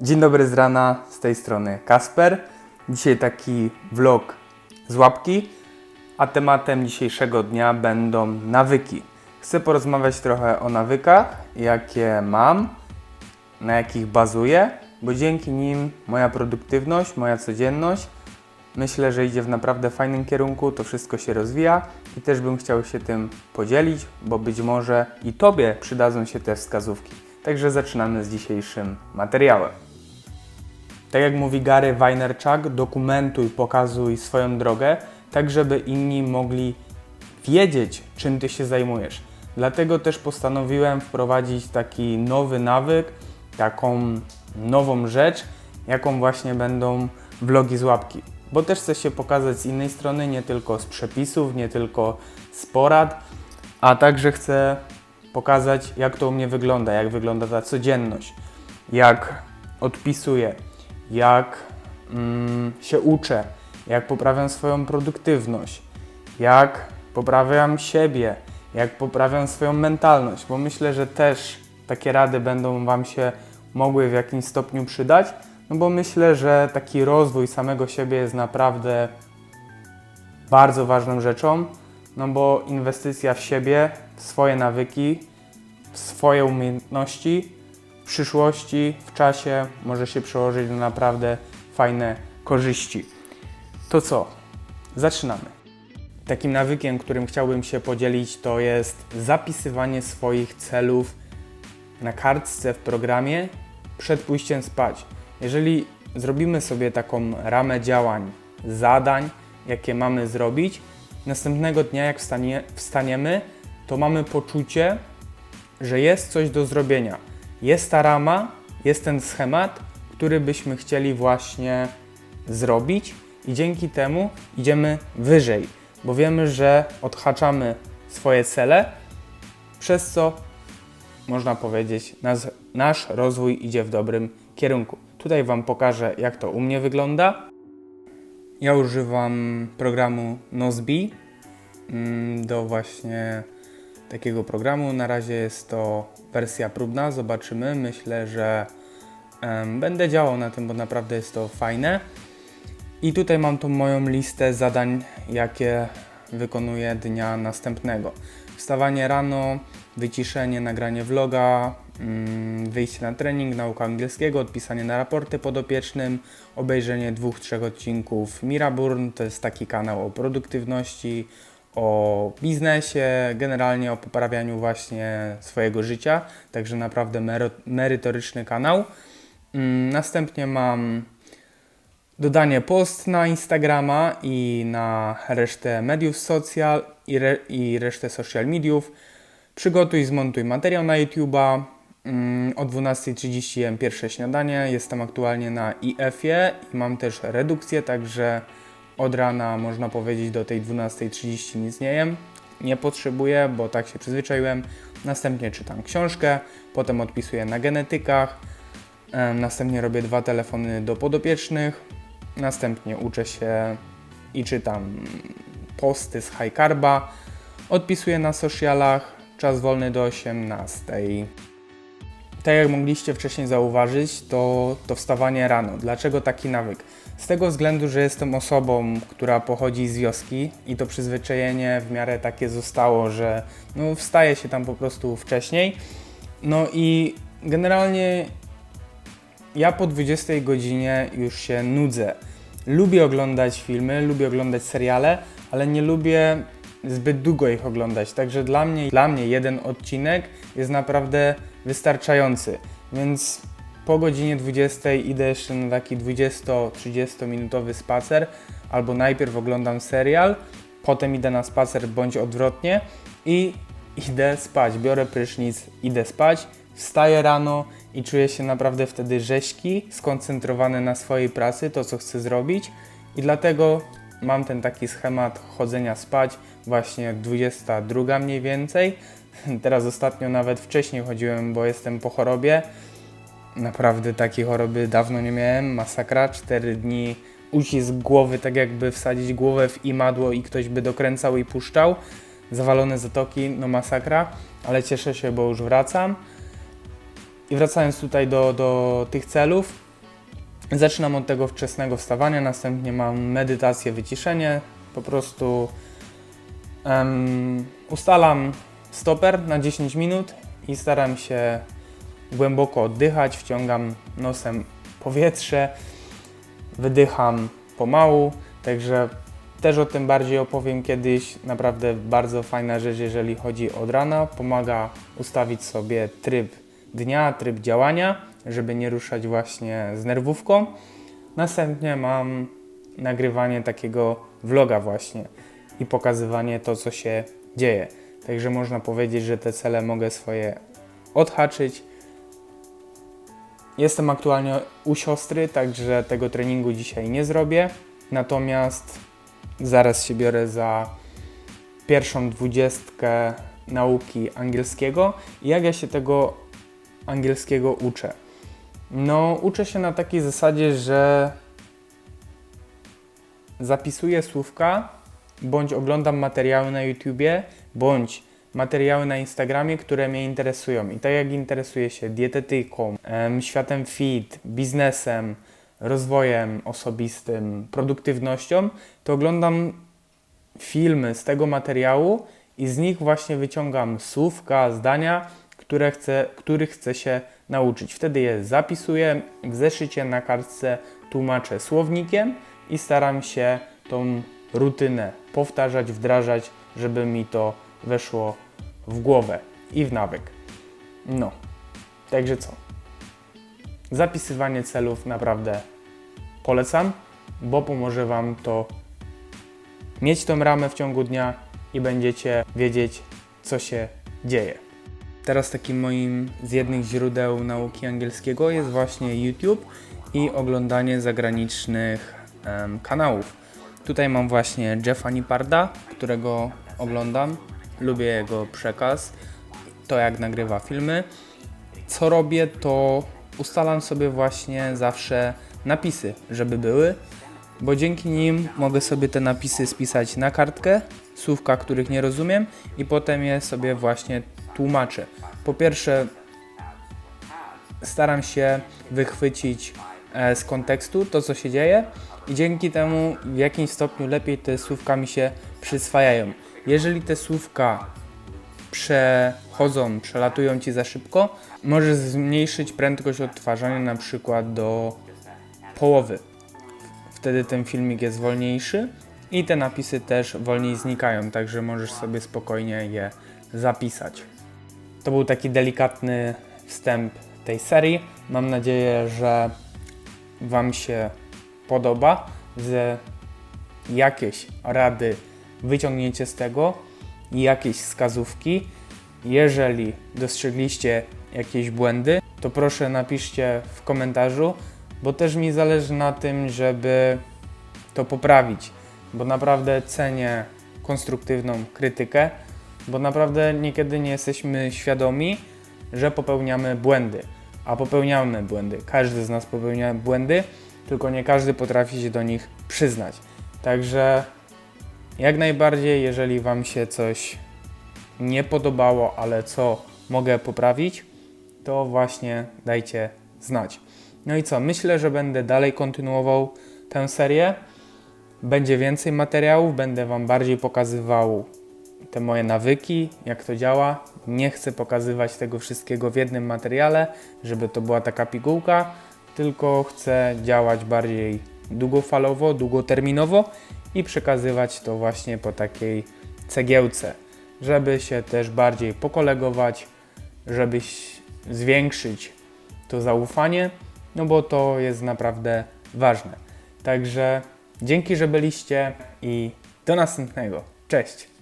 Dzień dobry z rana, z tej strony Kasper. Dzisiaj taki vlog z łapki, a tematem dzisiejszego dnia będą nawyki. Chcę porozmawiać trochę o nawykach, jakie mam, na jakich bazuję, bo dzięki nim moja produktywność, moja codzienność myślę, że idzie w naprawdę fajnym kierunku, to wszystko się rozwija i też bym chciał się tym podzielić, bo być może i Tobie przydadzą się te wskazówki. Także zaczynamy z dzisiejszym materiałem. Tak jak mówi Gary Vaynerchuk, dokumentuj, pokazuj swoją drogę, tak żeby inni mogli wiedzieć, czym Ty się zajmujesz. Dlatego też postanowiłem wprowadzić taki nowy nawyk, taką nową rzecz, jaką właśnie będą vlogi z łapki. Bo też chcę się pokazać z innej strony, nie tylko z przepisów, nie tylko z porad, a także chcę pokazać, jak to u mnie wygląda, jak wygląda ta codzienność, jak odpisuję, jak mm, się uczę, jak poprawiam swoją produktywność, jak poprawiam siebie, jak poprawiam swoją mentalność, bo myślę, że też takie rady będą Wam się mogły w jakimś stopniu przydać, no bo myślę, że taki rozwój samego siebie jest naprawdę bardzo ważną rzeczą, no bo inwestycja w siebie, swoje nawyki, swoje umiejętności w przyszłości, w czasie może się przełożyć na naprawdę fajne korzyści. To co? Zaczynamy. Takim nawykiem, którym chciałbym się podzielić, to jest zapisywanie swoich celów na kartce w programie przed pójściem spać. Jeżeli zrobimy sobie taką ramę działań, zadań, jakie mamy zrobić, następnego dnia, jak wstanie, wstaniemy, to mamy poczucie, że jest coś do zrobienia. Jest ta rama, jest ten schemat, który byśmy chcieli właśnie zrobić, i dzięki temu idziemy wyżej, bo wiemy, że odhaczamy swoje cele, przez co można powiedzieć, nas, nasz rozwój idzie w dobrym kierunku. Tutaj Wam pokażę, jak to u mnie wygląda. Ja używam programu Nozbi mm, do właśnie takiego programu. Na razie jest to wersja próbna, zobaczymy. Myślę, że em, będę działał na tym, bo naprawdę jest to fajne. I tutaj mam tą moją listę zadań, jakie wykonuję dnia następnego. Wstawanie rano, wyciszenie, nagranie vloga, mm, wyjście na trening, nauka angielskiego, odpisanie na raporty podopiecznym, obejrzenie dwóch, trzech odcinków Miraburn, to jest taki kanał o produktywności, o biznesie, generalnie o poprawianiu właśnie swojego życia, także naprawdę merytoryczny kanał. Mm, Następnie mam dodanie post na Instagrama i na resztę mediów social i, re, i resztę social mediów. Przygotuj, zmontuj materiał na YouTube'a. Mm, O 12.30 jem pierwsze śniadanie. Jestem aktualnie na IF-ie i mam też redukcję, także od rana można powiedzieć do tej 12.30 nic nie jem. Nie potrzebuję, bo tak się przyzwyczaiłem. Następnie czytam książkę, potem odpisuję na genetykach. Następnie robię dwa telefony do podopiecznych. Następnie uczę się i czytam posty z high carba. Odpisuję na socialach. Czas wolny do 18. Tak jak mogliście wcześniej zauważyć, to, to wstawanie rano. Dlaczego taki nawyk? Z tego względu, że jestem osobą, która pochodzi z wioski i to przyzwyczajenie w miarę takie zostało, że no, wstaje się tam po prostu wcześniej. No i generalnie ja po 20 godzinie już się nudzę. Lubię oglądać filmy, lubię oglądać seriale, ale nie lubię zbyt długo ich oglądać. Także dla mnie, dla mnie jeden odcinek jest naprawdę wystarczający. Więc po godzinie 20 idę jeszcze na taki 20-30 minutowy spacer, albo najpierw oglądam serial, potem idę na spacer bądź odwrotnie i idę spać. Biorę prysznic, idę spać, wstaję rano i czuję się naprawdę wtedy rzeźki, skoncentrowany na swojej pracy, to co chcę zrobić i dlatego mam ten taki schemat chodzenia spać właśnie 22 mniej więcej. Teraz ostatnio nawet wcześniej chodziłem, bo jestem po chorobie. Naprawdę takiej choroby dawno nie miałem. Masakra, 4 dni ucisk głowy, tak jakby wsadzić głowę w imadło i ktoś by dokręcał i puszczał. Zawalone zatoki, no masakra, ale cieszę się, bo już wracam. I wracając tutaj do, do tych celów, Zaczynam od tego wczesnego wstawania, następnie mam medytację, wyciszenie. Po prostu em, ustalam stoper na 10 minut i staram się głęboko oddychać, wciągam nosem powietrze, wydycham pomału, także też o tym bardziej opowiem kiedyś. Naprawdę bardzo fajna rzecz, jeżeli chodzi od rana. Pomaga ustawić sobie tryb dnia, tryb działania, żeby nie ruszać właśnie z nerwówką. Następnie mam nagrywanie takiego vloga właśnie i pokazywanie to, co się dzieje. Także można powiedzieć, że te cele mogę swoje odhaczyć. Jestem aktualnie u siostry, także tego treningu dzisiaj nie zrobię. Natomiast zaraz się biorę za pierwszą dwudziestkę nauki angielskiego. Jak ja się tego angielskiego uczę? No, uczę się na takiej zasadzie, że zapisuję słówka, bądź oglądam materiały na YouTubie, bądź materiały na Instagramie, które mnie interesują. I tak jak interesuję się dietetyką, em, światem fit, biznesem, rozwojem osobistym, produktywnością, to oglądam filmy z tego materiału i z nich właśnie wyciągam słówka, zdania, które chcę, których chcę się nauczyć. Wtedy je zapisuję w zeszycie na kartce, tłumaczę słownikiem i staram się tą rutynę powtarzać, wdrażać, żeby mi to weszło w głowę i w nawyk. No, także co? Zapisywanie celów naprawdę polecam, bo pomoże Wam to mieć tą ramę w ciągu dnia i będziecie wiedzieć, co się dzieje. Teraz takim moim z jednych źródeł nauki angielskiego jest właśnie YouTube i oglądanie zagranicznych em, kanałów. Tutaj mam właśnie Jeffa Niparda, którego oglądam. Lubię jego przekaz, to jak nagrywa filmy. Co robię, to ustalam sobie właśnie zawsze napisy, żeby były, bo dzięki nim mogę sobie te napisy spisać na kartkę, słówka, których nie rozumiem i potem je sobie właśnie tłumaczę. Po pierwsze, staram się wychwycić z kontekstu to, co się dzieje i dzięki temu w jakimś stopniu lepiej te słówka mi się przyswajają. Jeżeli te słówka przechodzą, przelatują Ci za szybko, możesz zmniejszyć prędkość odtwarzania na przykład do połowy. Wtedy ten filmik jest wolniejszy i te napisy też wolniej znikają, także możesz sobie spokojnie je zapisać. To był taki delikatny wstęp tej serii. Mam nadzieję, że Wam się podoba, że jakieś rady wyciągniecie z tego, jakieś wskazówki. Jeżeli dostrzegliście jakieś błędy, to proszę napiszcie w komentarzu, bo też mi zależy na tym, żeby to poprawić, bo naprawdę cenię konstruktywną krytykę, bo naprawdę niekiedy nie jesteśmy świadomi, że popełniamy błędy, a popełniamy błędy. Każdy z nas popełnia błędy, tylko nie każdy potrafi się do nich przyznać. Także jak najbardziej, jeżeli Wam się coś nie podobało, ale co mogę poprawić, to właśnie dajcie znać. No i co? Myślę, że będę dalej kontynuował tę serię. Będzie więcej materiałów, będę Wam bardziej pokazywał te moje nawyki, jak to działa. Nie chcę pokazywać tego wszystkiego w jednym materiale, żeby to była taka pigułka, tylko chcę działać bardziej długofalowo, długoterminowo i przekazywać to właśnie po takiej cegiełce, żeby się też bardziej pokolegować, żeby zwiększyć to zaufanie, no bo to jest naprawdę ważne. Także dzięki, że byliście i do następnego. Cześć!